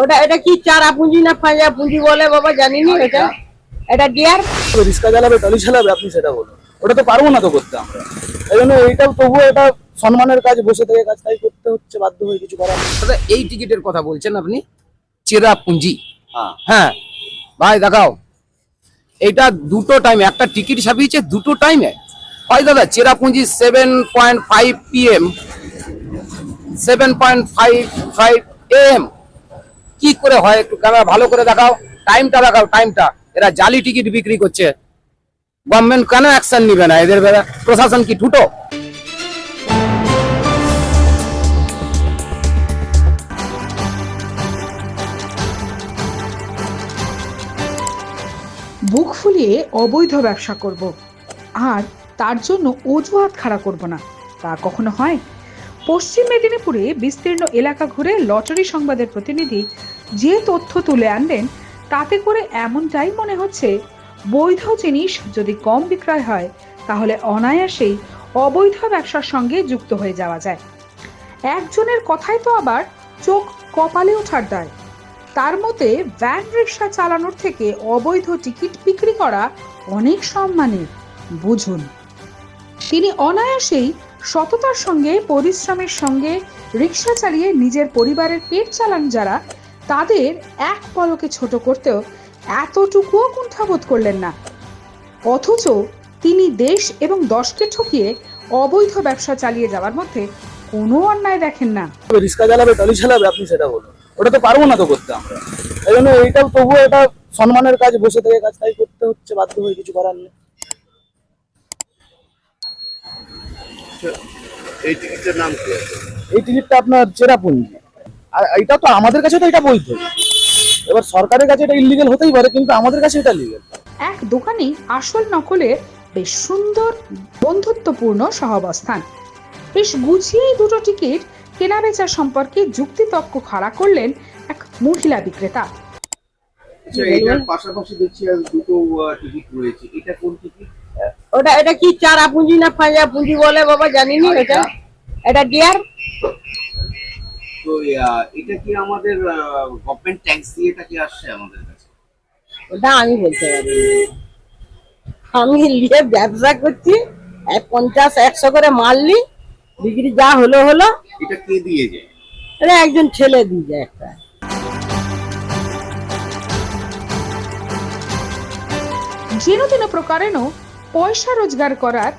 ওটা এটা কি চারা পুঁজি না ফাঁজা পুঁজি বলে বাবা জানিনি এটা এটা ডিয়ার রিক্সা চালাবে টলি চালাবে আপনি সেটা বলুন। ওটা তো পারব না তো করতে আমরা। এই জন্য এইটাও তবুও এটা সম্মানের কাজ বসে থেকে কাজ তাই করতে হচ্ছে বাধ্য হয়ে কিছু করার নেই। দাদা এই টিকিটের কথা বলছেন আপনি? চেরা পুঁজি। হ্যাঁ। হ্যাঁ। ভাই দেখাও। এটা দুটো টাইম একটা টিকিট ছাপিয়েছে দুটো টাইমে হয় দাদা Cherrapunji seven point five PM seven point five five AM. কি করে হয় একটু ক্যামেরা ভালো করে দেখাও। টাইমটা দেখাও টাইমটা এরা জালি টিকিট বিক্রি করছে। গভর্নমেন্ট কেন অ্যাকশন নিবে না? এদের বেলা প্রশাসন কি ঠুটো? বুক ফুলিয়ে অবৈধ ব্যবসা করব। আর তার জন্য অজুহাত খাড়া করব না। তা কখনো হয়? পশ্চিম মেদিনীপুরে বিস্তীর্ণ এলাকা ঘুরে লটারি সংবাদের প্রতিনিধি যে তথ্য তুলে আনলেন, তাতে করে এমনটাই মনে হচ্ছে, বৈধ জিনিস যদি কম বিক্রয় হয়, তাহলে অনায়াসেই অবৈধ ব্যবসার সঙ্গে যুক্ত হয়ে যাওয়া যায়। একজনের কথাই তো আবার চোখ কপালে ওঠার দায়। তার মতে, ভ্যান রিক্সা চালানোর থেকে অবৈধ টিকিট বিক্রি করা অনেক সম্মানের, বুঝুন। তিনি অনায়াসেই সততার সঙ্গে, পরিশ্রমের সঙ্গে রিক্সা চালিয়ে নিজের পরিবারের পেট চালান যারা, তাদের এক পলকে ছোট করতেও এতটুকুও কুণ্ঠাবোধ করলেন না। অথচ তিনি দেশ এবং দশকে ঠকিয়ে অবৈধ ব্যবসা চালিয়ে যাওয়ার মধ্যে কোনো অন্যায় দেখেন না। রিক্সা চালাবে, টলি চালাবে, আপনি সেটা বলুন। ওটা তো পারব না তো করতে আমরা। এই জন্য এইটাও তবুও এটা সম্মানের কাজ, বসে থেকে কাজ, তাই করতে হচ্ছে, বাধ্য হয়ে কিছু করার নেই। এই টিকিটের নাম কি আছে এই টিকিটটা আপনার চেরাপুঞ্জি। আর এটা তো আমাদের কাছে তো এটা বৈধ। এবার সরকারের কাছে এটা ইলিগেল হতেই পারে কিন্তু আমাদের কাছে এটা লিগেল এক দোকানে আসল নকলের বেশ সুন্দর বন্ধুত্বপূর্ণ সহাবস্থান বেশ গুছিয়েই দুটো টিকিট কেনাবেচা সম্পর্কে যুক্তিতর্ক খাড়া করলেন এক মহিলা বিক্রেতা। আচ্ছা পাশাপাশি দেখছি আর দুটো টিকিট রয়েছে। এটা কোন টিকিট? ওটা এটা কি চারা পুঁজি না ফাঁজা পুঁজি বলে বাবা জানিনি এটা এটা ডিয়ার? তো এটা কি আমাদের গভর্নমেন্ট ট্যাক্স দিয়ে এটা কি আসছে আমাদের কাছে? ওটা আমি বলতে পারি আমি নিয়ে ব্যবসা করছি এক পঞ্চাশ একশো করে মারলি বিক্রি যা হলো হলো। এটা কে দিয়ে যায়? এটা একজন ছেলে দিয়ে যায় একটা। যেন তেন প্রকারেণ পয়সা রোজগার করার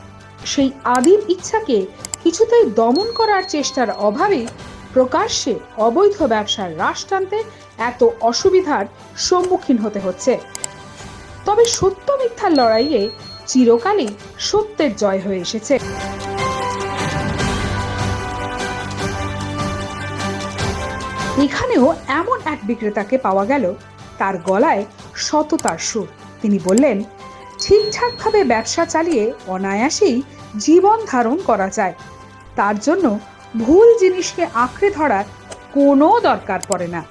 সেই আদিম ইচ্ছাকে কিছুতেই দমন করার চেষ্টার অভাবে প্রকাশ্যে অবৈধ ব্যবসার হ্রাস টানতে এত অসুবিধার সম্মুখীন হতে হচ্ছে। তবে সত্য মিথ্যার লড়াইয়ে চিরকালই সত্যের জয় হয়ে এসেছে। এখানেও এমন এক বিক্রেতাকে পাওয়া গেল, তার গলায় সততার সুর। তিনি বললেন ঠিকঠাকভাবে ব্যবসা চালিয়ে অনায়াসেই জীবন ধারণ করা যায়। তার জন্য ভুল জিনিসকে আঁকড়ে ধরার কোনো দরকার পড়ে না।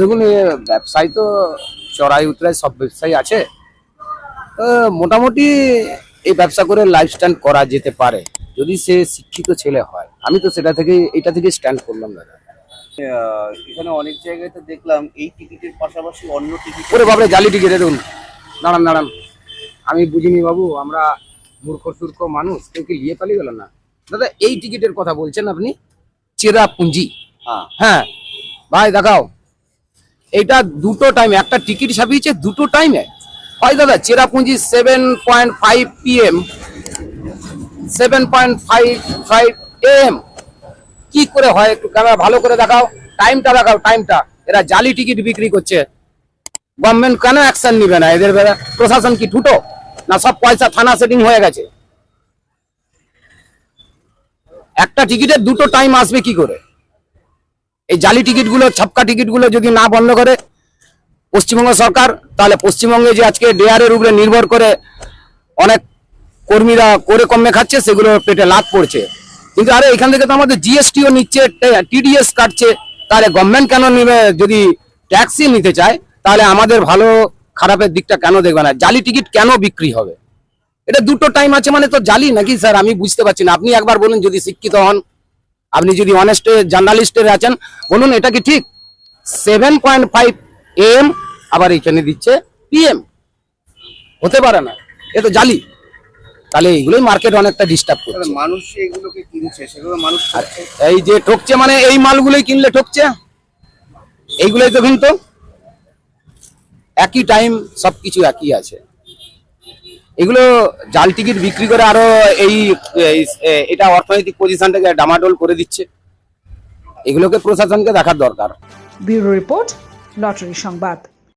দেখুন ব্যবসায় তো চড়াই উতরাই সব ব্যবসায়ী আছে। মোটামুটি এই ব্যবসা করে লাইফ স্ট্যান্ড করা যেতে পারে যদি সে শিক্ষিত ছেলে হয়। আমি তো সেটা থেকে এটা থেকে স্ট্যান্ড করলাম দাদা এখানে অনেক জায়গায় তো দেখলাম এই টিকিটের পাশাপাশি অন্য টিকিট ওরে বাবরে জালি টিকিট দেখুন। দাঁড়ান দাঁড়ান। আমি বুঝিনি বাবু আমরা মূর্খ সূর্খ মানুষ কেউ কি নিয়ে পালিয়ে গেল না? দাদা এই টিকিটের কথা বলছেন আপনি? চেরা পুঁজি হ্যাঁ। হ্যাঁ। ভাই দেখাও। এটা দুটো টাইম একটা টিকিট ছাপিয়েছে দুটো টাইমে হয় দাদা Cherrapunji seven point five PM seven point five five AM কি করে হয় একটু ক্যামেরা ভালো করে দেখাও। টাইমটা দেখাও টাইমটা এরা জালি টিকিট বিক্রি করছে। গভর্নমেন্ট কেন অ্যাকশন নিবে না? এদের বেলা প্রশাসন কি ঠুটো? না সব পয়সা থানা সেটিং হয়ে গেছে। একটা টিকিটের দুটো টাইম আসবে কি করে? এই জালি টিকিটগুলো, ছাপকা টিকিটগুলো যদি না বন্ধ করে পশ্চিমবঙ্গ সরকার, তাহলে পশ্চিমবঙ্গে যে আজকে ডেয়ারের উপরে নির্ভর করে অনেক কর্মীরা করে কমে খাচ্ছে, সেগুলো পেটে লাভ পড়ছে। কিন্তু আরে এখান থেকে তো আমাদের জিএসটিও নিচ্ছে টিডিএস কাটছে, তাহলে গভর্নমেন্ট কেন নিবে? যদি ট্যাক্সই নিতে চায়, তাহলে আমাদের ভালো খারাপের দিকটা কেন দেখবে না? জালি টিকিট কেন বিক্রি হবে? এটা দুটো টাইম আছে মানে তো জালি নাকি স্যার? আমি বুঝতে পারছি না। আপনি একবার বলুন যদি শিক্ষিত হন। আপনি যদি অনেস্ট জার্নালিস্টের আছেন বলুন এটা কি ঠিক? সেভেন পয়েন্ট ফাইভ এম আবার এখানে দিচ্ছে পিএম হতে পারে না। এ তো জালি। তাহলে এইগুলোই মার্কেট অনেকটা ডিস্টার্ব করছে। মানুষ এগুলোকে কিনছে সেগুলো মানুষ এই যে ঠকছে মানে এই মালগুলোই কিনলে ঠকছে? এইগুলোই তো কিন্তু একই টাইম সব কিছু একই আছে। এগুলো জাল টিকিট বিক্রি করে আরও এই এটা অর্থনৈতিক পজিশনটাকে ডামাডোল করে দিচ্ছে। এগুলোকে প্রশাসনকে দেখার দরকার। ব্যুরো রিপোর্ট, লটারি সংবাদ।